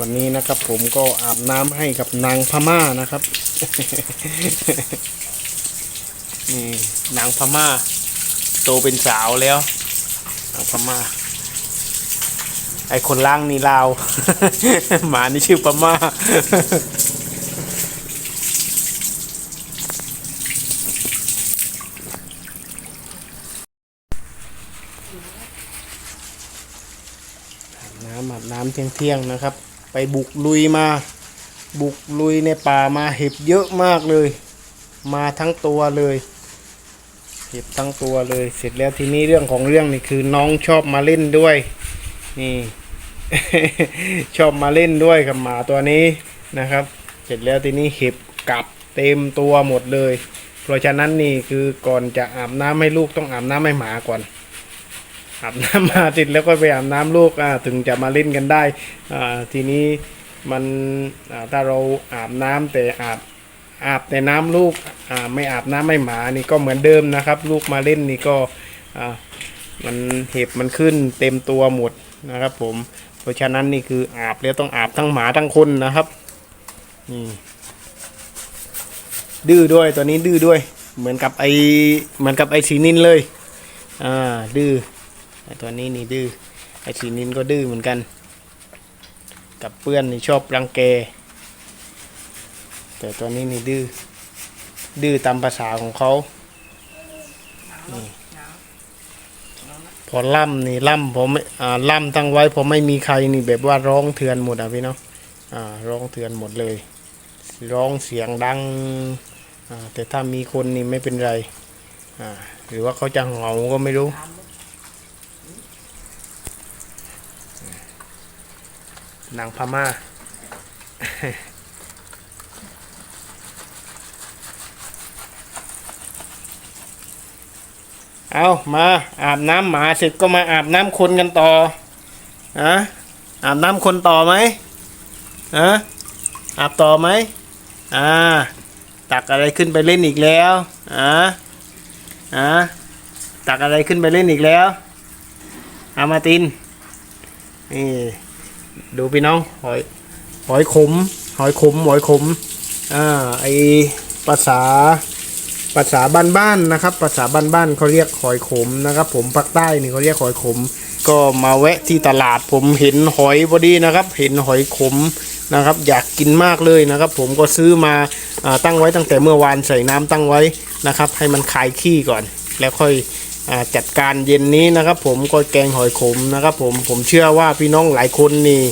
วันนี้นะครับผมก็อาบน้ำให้กับนางพม่านะครับ นี่นางพม่า โตเป็นสาวแล้ว นางพม่า ไอคนล่างนี่ลาว หมานี่ชื่อพม่าน้ำอาบน้ำเที่ยงเที่ยงๆนะครับ ไปบุกลุยมา บุกลุยในป่ามาเห็บเยอะมากเลย มาทั้งตัวเลย เห็บทั้งตัวเลย เสร็จแล้วทีนี้เรื่องของเรื่องนี่คือน้องชอบมาเล่นด้วย นี่ ชอบมาเล่นด้วยกับหมาตัวนี้นะครับ เสร็จแล้วทีนี้เห็บกัดเต็มตัวหมดเลย เพราะฉะนั้นนี่คือก่อนจะอาบน้ำให้ลูกต้องอาบน้ำให้หมาก่อน อาบน้ำมาติดแล้วก็ไปอาบน้ำลูกถึงจะมาเล่นกันได้ทีนี้มันถ้าเราอาบน้ำแต่อาบอาบแต่น้ำลูกไม่อาบน้ำไม่หมานี่ก็เหมือนเดิมนะครับ ลูกมาเล่นนี่ก็มันเห็บมันขึ้นเต็มตัวหมดนะครับ ผมเพราะฉะนั้นนี่คืออาบแล้วต้องอาบทั้งหมาทั้งคนนะครับนี่ดื้อด้วยตัวนี้ดื้อด้วย เหมือนกับไอเหมือนกับไอสีนินเลยอ่าดื้อ ไอตัวนี้นี่ดื้อไอสีนินก็ดื้อเหมือนกัน กับเพื่อนนี่ชอบรังแก แต่ตัวนี้นี่ดื้อดื้อตามภาษาของเขาพอล่ำนี่ล่ำผมไม่อ่าล่ำตั้งไว้พอไม่มีใครนี่แบบว่าร้องเถือนหมดอะพี่เนาะอ่าร้องเถือนหมดเลย ร้องเสียงดังอ่าแต่ถ้ามีคนนี่ไม่เป็นไรอ่าหรือว่าเขาจะเหงาก็ไม่รู้ นางพม่า เอามาอาบน้ำหมาเสร็จก็มาอาบน้ำคนกันต่ออะอาบน้ำคนต่อไหมอะอาบต่อไหมอ่า ตักอะไรขึ้นไปเล่นอีกแล้วอ่าอ่าตักอะไรขึ้นไปเล่นอีกแล้วอามาตินนี่ ดูพี่น้องหอยหอยขม หอยขมหอยขมอ่าไอภาษาภาษาบ้านๆนะครับภาษาบ้านๆเขาเรียกหอยขมนะครับ ผมภาคใต้นี่เขาเรียกหอยขม ก็มาแวะที่ตลาดผมเห็นหอยพอดีนะครับ เห็นหอยขมนะครับ อยากกินมากเลยนะครับ ผมก็ซื้อมาอ่าตั้งไว้ตั้งแต่เมื่อวานใส่น้ำตั้งไว้นะครับ ให้มันคลายขี้ก่อน แล้วค่อย จัดการเย็นนี้นะครับ ผมก็แกงหอยขมนะครับ ผมผมเชื่อว่าพี่น้องหลายคนนี่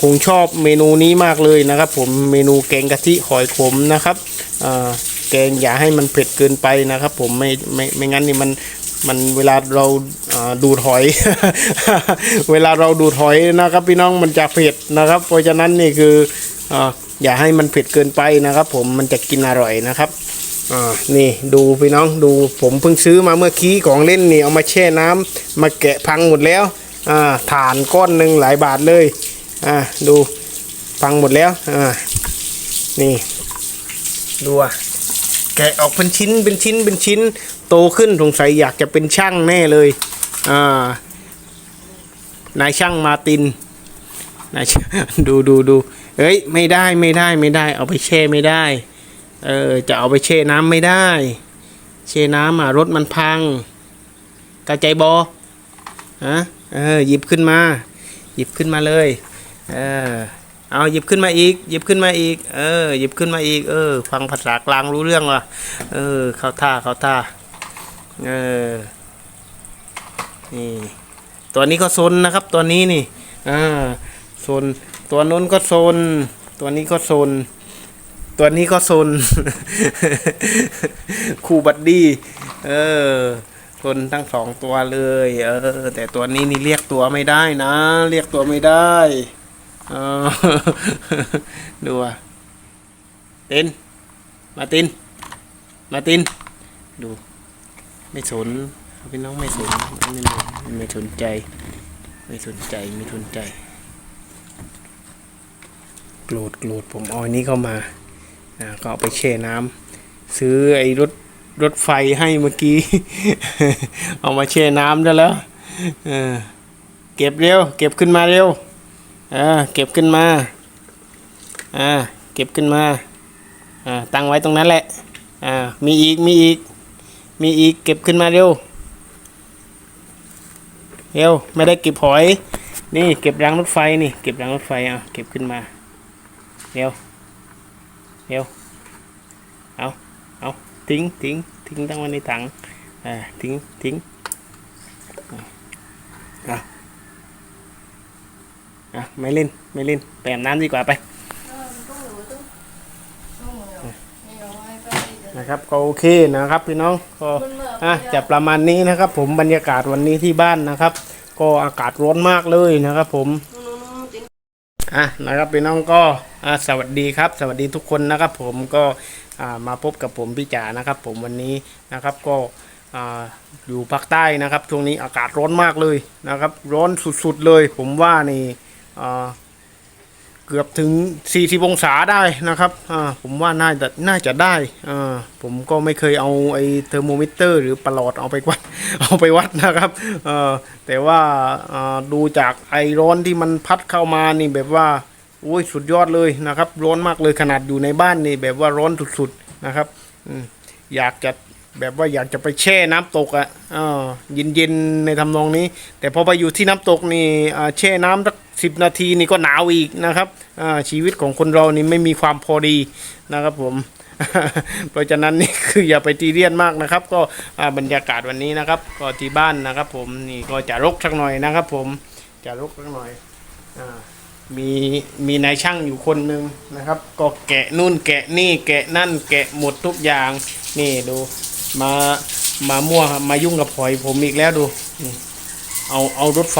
คงชอบเมนูนี้มากเลยนะครับ ผมเมนูแกงกะทิหอยขมนะครับแกงอย่าให้มันเผ็ดเกินไปนะครับ ผมไม่ไม่ไม่งั้นนี่มันมันเวลาเราดูดหอย เวลาเราดูดหอยนะครับ พี่น้องมันจะเผ็ดนะครับ เพราะฉะนั้นนี่คืออย่าให้มันเผ็ดเกินไปนะครับ ผมมันจะกินอร่อยนะครับ อ่านี่ดูพี่น้องดูผมเพิ่งซื้อมาเมื่อกี้ของเล่นนี่เอามาแช่น้ำมาแกะพังหมดแล้วอ่าฐานก้อนหนึ่งหลายบาทเลยอ่าดูพังหมดแล้วอ่านี่ดูอะแกะออกเป็นชิ้นเป็นชิ้นเป็นชิ้น โตขึ้นสงสัยอยากจะเป็นช่างแน่เลยอ่านายช่างมาตินนายช่างดูดูดูเอ้ยไม่ได้ไม่ได้ไม่ได้ เอาไปแช่ไม่ได้ เออจะเอาไปแช่น้ำไม่ได้แช่น้ำอะรถมันพังกระใจบอฮะเออหยิบขึ้นมา หยิบขึ้นมาเลยเออเอาหยิบขึ้นมาอีก หยิบขึ้นมาอีก เออ หยิบขึ้นมาอีก เออ ฟังภาษากลางรู้เรื่องว่ะเออ เข้าท่าเข้าท่าเออนี่ตัวนี้ก็โซนนะครับ ตัวนี้นี่อ่าโซนตัวนู้นก็โซนตัวนี้ก็โซน ตัวนี้ก็ซนคู่บัดดี้เออซนทั้งสองตัวเลย เออ แต่ตัวนี้นี่เรียกตัวไม่ได้นะ เรียกตัวไม่ได้เออดูอะตินมาติน มาติน ดู ไม่สนพี่น้องไม่สนไม่ไม่ไม่สนใจ ไม่สนใจไม่สนใจ โกรธโกรธผมออันนี้เข้ามา ก็เอาไปแช่น้ำซื้อไอ้รถรถไฟให้เมื่อกี้ เอามาแช่น้ำได้แล้วเออเก็บเร็ว เก็บขึ้นมาเร็วอ่าเก็บขึ้นมาอ่าเก็บขึ้นมาอ่าตั้งไว้ตรงนั้นแหละอ่ามีอีกมีอีก มีอีกเก็บขึ้นมาเร็วเร็วไม่ได้เก็บหอย นี่เก็บรางรถไฟนี่ เก็บรางรถไฟอะเก็บขึ้นมาเร็ว เร็วเอาเอาทิ้งทิ้งทิ้งตั้งไว้ในถังอ่าทิ้งทิ้งอะอะไม่เล่นไม่เล่นไปอาบน้ำดีกว่าไปนะครับก็โอเคนะครับพี่น้องก็อะจะประมาณนี้นะครับ ผมบรรยากาศวันนี้ที่บ้านนะครับ ก็อากาศร้อนมากเลยนะครับ ผม อะนะครับพี่น้องก็สวัสดีครับ สวัสดีทุกคนนะครับผมก็มาพบกับผมพี่จ๋านะครับ ผมวันนี้นะครับก็ออยู่ภาคใต้นะครับช่วงนี้อากาศร้อนมากเลยนะครับ ร้อนสุดๆเลย ผมว่านี่ เกือบถึง 40 องศาได้นะครับอ่าผมว่าน่าจะน่าจะได้อ่าผมก็ไม่เคยเอาไอ้เทอร์โมมิเตอร์ หรือประหลอดเอาไปวัดเอาไปวัดนะครับเอ่อแต่ว่าอ่าดูจากไอร้อนที่มันพัดเข้ามานี่แบบว่าโอ้ยสุดยอดเลยนะครับ ร้อนมากเลยขนาดอยู่ในบ้านนี่แบบว่าร้อนสุดๆนะครับอืมอยากจะแบบว่าอยากจะไปแช่น้ำตกอะ่ะเย็นๆในทำนองนี้ แต่พอไปอยู่ที่น้ำตกนี่อ่าแช่น้ำสัก สิบนาทีนี่ก็หนาวอีกนะครับชีวิตของคนเรานี่ไม่มีความพอดีนะครับผมเพราะฉะนั้นนี่คืออย่าไปตีเรียนมากนะครับ ก็บรรยากาศวันนี้นะครับ ก็ที่บ้านนะครับ ผมนี่ก็จะรกสักหน่อยนะครับ ผมจะรกสักหน่อยอมีมีนายช่างอยู่คนหนึ่งนะครับ ก็แกะนู่นแกะนี่แกะนั่น แกะหมดทุกอย่างนี่ดูมามามั่วมายุ่งกับหอยผมอีกแล้วดู เอาเอารถไฟ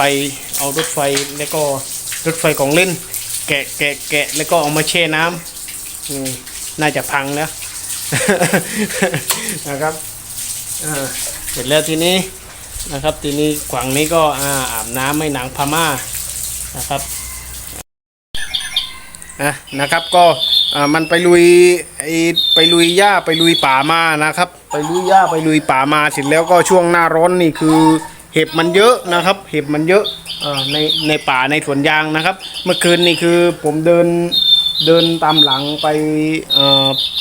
เอารถไฟแล้วก็ รถไฟของเล่น แกะแกะแกะแล้วก็เอามาแช่น้ำอืมน่าจะพังแล้วนะครับอ่าเสร็จแล้วทีนี้นะครับ ทีนี้ขวางนี้ก็อาอาบน้ำไม่หนังพม่านะครับนะนะครับก็อ่ามันไปลุยไอไปลุยหญ้าไปลุยป่ามานะครับ ไปลุยหญ้าไปลุยป่ามาเสร็จแล้วก็ช่วงหน้าร้อนนี่คือ เห็บมันเยอะนะครับ เห็บมันเยอะอในในป่าในสวนยางนะครับ เมื่อคืนนี่คือผมเดินเดินตามหลังไปเ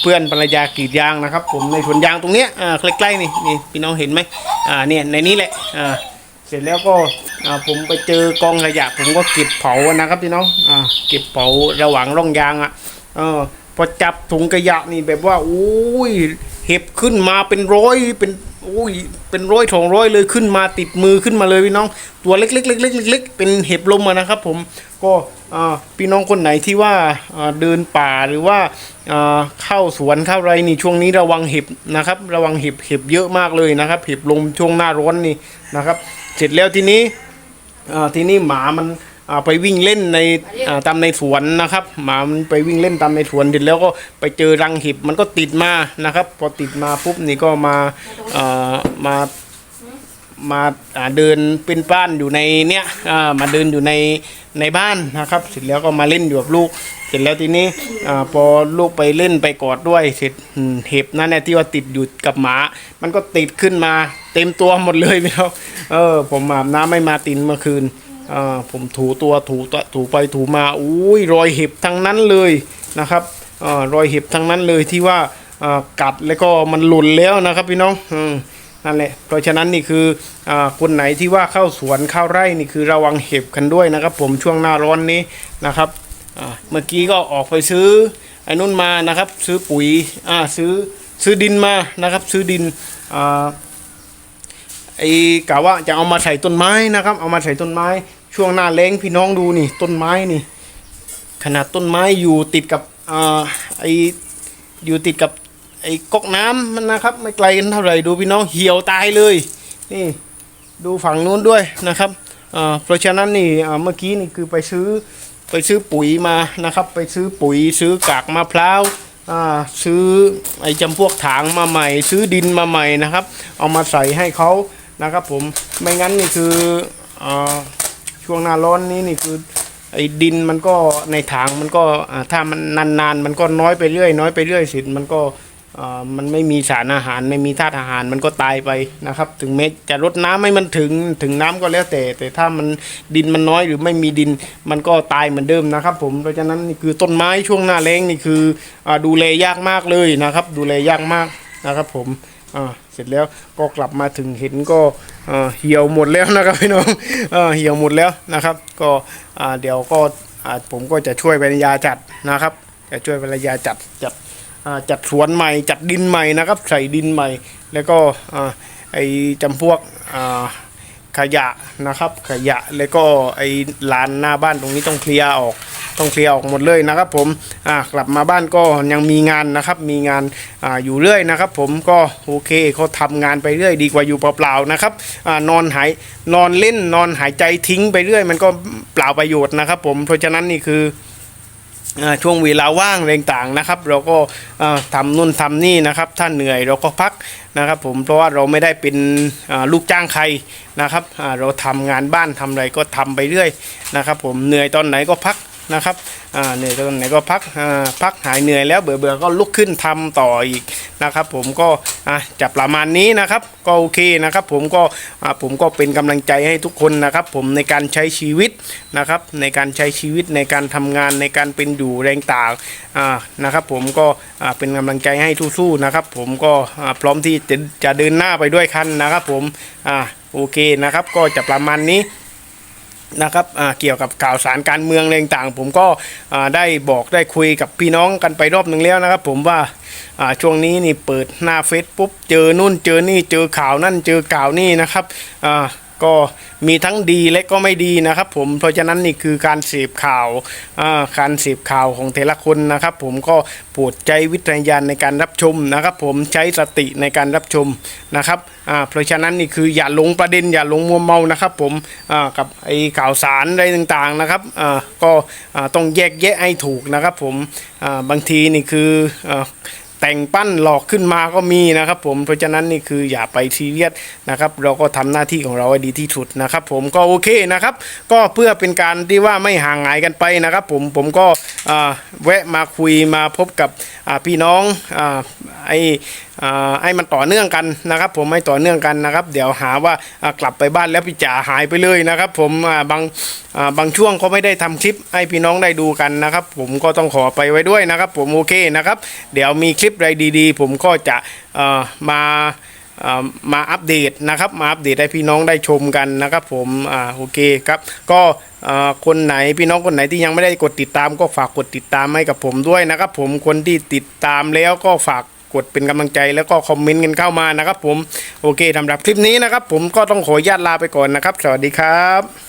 เพื่อนภรรยากรีดยางนะครับ ผมในสวนยางตรงเนี้ยใกล้ๆนี่นี่พี่น้องเห็นไหมอ่าเนี่ยในนี้แหละอ่าเสร็จแล้วก็ผมไปเจอกองขยะผมก็เก็บเผานะครับพี่น้องอ่าเก็บเผาระหว่างร่องยางอะเออพอจับถุงขยะนี่แบบว่าอุ้ยเห็บขึ้นมาเป็นร้อยเป็น โอ้ยเป็นร้อยสองร้อยเลยขึ้นมาติดมือขึ้นมาเลยพี่น้อง ตัวเล็กๆเล็กๆเล็กๆเป็นเห็บลมนะครับผมก็อ่าพี่น้องคนไหนที่ว่าเดินป่าหรือว่าเข้าสวนเข้าไรนี่ช่วงนี้ระวังเห็บนะครับ ระวังเห็บเห็บเยอะมากเลยนะครับ เห็บลมช่วงหน้าร้อนนี่นะครับ เสร็จแล้วทีนี้ทีนี้หมามัน ไปวิ่งเล่นในตามในสวนนะครับหมามันไปวิ่งเล่นตามในสวนเสร็จแล้วก็ไปเจอรังเห็บมันก็ติดมานะครับ พอติดมาปุ๊บนี่ก็มาอ่ามามาาเดินเป็นบ้านอยู่ในเนี้ยมาเดินอยู่ในในบ้านนะครับ เสร็จแล้วก็มาเล่นอยู่กับลูก เสร็จแล้วทีนี้อพอลูกไปเล่นไปกอดด้วย เสร็จเห็บนั่นแหละที่ว่าติดอยู่กับหมา มันก็ติดขึ้นมาเต็มตัวหมดเลยพี่น้องเออผมอาบน้ำไม่มาตินเมื่อคืน อ่าผมถูตัวถูตัวถูไปถูมาอุ้ยรอยเห็บทั้งนั้นเลยนะครับอ่ารอยเห็บทั้งนั้นเลยที่ว่าอ่ากัดแล้วก็มันหล่นแล้วนะครับพี่น้องอืมนั่นแหละ เพราะฉะนั้นนี่คืออ่าคนไหนที่ว่าเข้าสวนเข้าไร่นี่คือระวังเห็บกันด้วยนะครับ ผมช่วงหน้าร้อนนี้นะครับเมื่อกี้ก็ออกไปซื้อไอ้นุ่นมานะครับ ซื้อปุ๋ยอ่าซื้อซื้อดินมานะครับ ซื้อดินอ่าไอ้กะว่าจะเอามาใส่ต้นไม้นะครับ เอามาใส่ต้นไม้ ช่วงหน้าแล้งพี่น้องดูนี่ ต้นไม้นี่ ขนาดต้นไม้อยู่ติดกับอ่าไออยู่ติดกับไอ้ก๊อกน้ำมันนะครับ ไม่ไกลกันเท่าไหร่ดูพี่น้องเหี่ยวตายเลย นี่ดูฝั่งนู้นด้วยนะครับอ่าเพราะฉะนั้นนี่อ่าเมื่อกี้นี่คือไปซื้อไปซื้อปุ๋ยมานะครับ ไปซื้อปุ๋ยซื้อกากมะพร้าวอ่าซื้อไอ้จำพวกถางมาใหม่ ซื้อดินมาใหม่นะครับ เอามาใส่ให้เขานะครับผมไม่งั้นนี่คืออ่า ช่วงหน้าร้อนนี้นี่คือไอ้ดินมันก็ในถางมันก็ถ้ามันนานๆ มันก็น้อยไปเรื่อยน้อยไปเรื่อยสิมันก็มันไม่มีสารอาหารไม่มีธาตุอาหารมันก็ตายไปนะครับ ถึงแม้จะรดน้ำให้มันถึงถึงน้ำก็แล้วแต่ แต่ถ้ามันดินมันน้อยหรือไม่มีดินมันก็ตายเหมือนเดิมนะครับ ผมเพราะฉะนั้นนี่คือต้นไม้ช่วงหน้าแล้งนี่คืออดูแลยากมากเลยนะครับ ดูแลยากมากนะครับ ผมอ่า ร็จแล้วก็กลับมาถึงเห็นก็เหี่ยวหมดแล้วนะครับพี่น้องเหี่ยวหมดแล้วนะครับ ก็เดี๋ยวก็ผมก็จะช่วยภรรยาจัดนะครับ จะช่วยภรรยาจัดจัดจัดสวนใหม่ จัดดินใหม่นะครับ ใส่ดินใหม่ แล้วก็ไอจำพวกขยะนะครับ ขยะแล้วก็ไอลานหน้าบ้านตรงนี้ต้องเคลียร์ออก ต้องเคลียร์ออกหมดเลยนะครับผมอ่ากลับมาบ้านก็ยังมีงานนะครับ มีงานอ่าอยู่เรื่อยนะครับ ผมก็โอเคเขาทำงานไปเรื่อยดีกว่าอยู่เปล่าๆนะครับอ่านอนหายนอนเล่นนอนหายใจทิ้งไปเรื่อย มันก็เปล่าประโยชน์นะครับผมเพราะฉะนั้นนี่คือช่วงเวลาว่างอะไรต่างๆนะครับ เราก็อ่าทำนู่นทำนี่นะครับ ถ้าเหนื่อยเราก็พักนะครับ ผมเพราะว่าเราไม่ได้เป็นลูกจ้างใครนะครับเราทำงานบ้านทำอะไรก็ทำไปเรื่อยนะครับ ผมเหนื่อยตอนไหนก็พัก นะครับอ่าเหนื่อยตอนไหนก็พักอ่าพักหายเหนื่อยแล้วเบื่อเบื่อก็ลุกขึ้นทำต่ออีกนะครับ ผมก็อะจะประมาณนี้นะครับ ก็โอเคนะครับ ผมก็อ่าผมก็เป็นกำลังใจให้ทุกคนนะครับ ผมในการใช้ชีวิตนะครับ ในการใช้ชีวิตในการทำงานในการเป็นอยู่แรงต่างอ่านะครับ ผมก็อ่าเป็นกำลังใจให้สู้ๆนะครับ ผมก็อ่าพร้อมที่จะจะเดินหน้าไปด้วยกันนะครับ ผมอ่าโอเคนะครับ ก็จะประมาณนี้ นะครับเกี่ยวกับข่าวสารการเมืองอะไรต่างๆผมก็ได้บอกได้คุยกับพี่น้องกันไปรอบหนึ่งแล้วนะครับ ผมว่าช่วงนี้นี่เปิดหน้าเฟซปุ๊บเจอนู่นเจอนี่เจอข่าวนั่นเจอข่าวนี่นะครับ ก็มีทั้งดีและก็ไม่ดีนะครับ ผมเพราะฉะนั้นนี่คือการเสพข่าวาการเสพข่าวของแต่ละคนนะครับ ผมก็โปรดใจวิจารณญาณในการรับชมนะครับ ผมใช้สติในการรับชมนะครับเพราะฉะนั้นนี่คืออย่าหลงประเด็นอย่าหลงมัวเมานะครับ ผมกับไอ้ข่าวสารอะไรต่างๆนะครับก็ต้องแยกแยะให้ถูกนะครับ ผมบางทีนี่คือ แต่งปั้นหลอกขึ้นมาก็มีนะครับผมเพราะฉะนั้นนี่คืออย่าไปซีเรียสนะครับเราก็ทำหน้าที่ของเราให้ดีที่สุดนะครับ ผมก็โอเคนะครับ ก็เพื่อเป็นการที่ว่าไม่ห่างหายกันไปนะครับ ผมผมก็อ่าแวะมาคุยมาพบกับพี่น้องอไอ ให้มันต่อเนื่องกันนะครับ ผมให้ต่อเนื่องกันนะครับ เดี๋ยวหาว่ากลับไปบ้านแล้วพี่จ๋าหายไปเลยนะครับ ผมบางบางช่วงก็ไม่ได้ทำคลิปให้พี่น้องได้ดูกันนะครับ ผมก็ต้องขอไปไว้ด้วยนะครับ ผมโอเคนะครับ เดี๋ยวมีคลิปอะไรดีๆ ผมก็จะมามาอัปเดตนะครับมาอัปเดตให้พี่น้องได้ชมกันนะครับ ผมอ่าโอเคครับก็คนไหนพี่น้องคนไหนที่ยังไม่ได้กดติดตาม ก็ฝากกดติดตามให้กับผมด้วยนะครับ ผมคนที่ติดตามแล้วก็ฝาก กดเป็นกำลังใจแล้วก็คอมเมนต์กันเข้ามานะครับผมโอเคสำหรับคลิปนี้นะครับผมก็ต้องขออนุญาตลาไปก่อนนะครับ สวัสดีครับ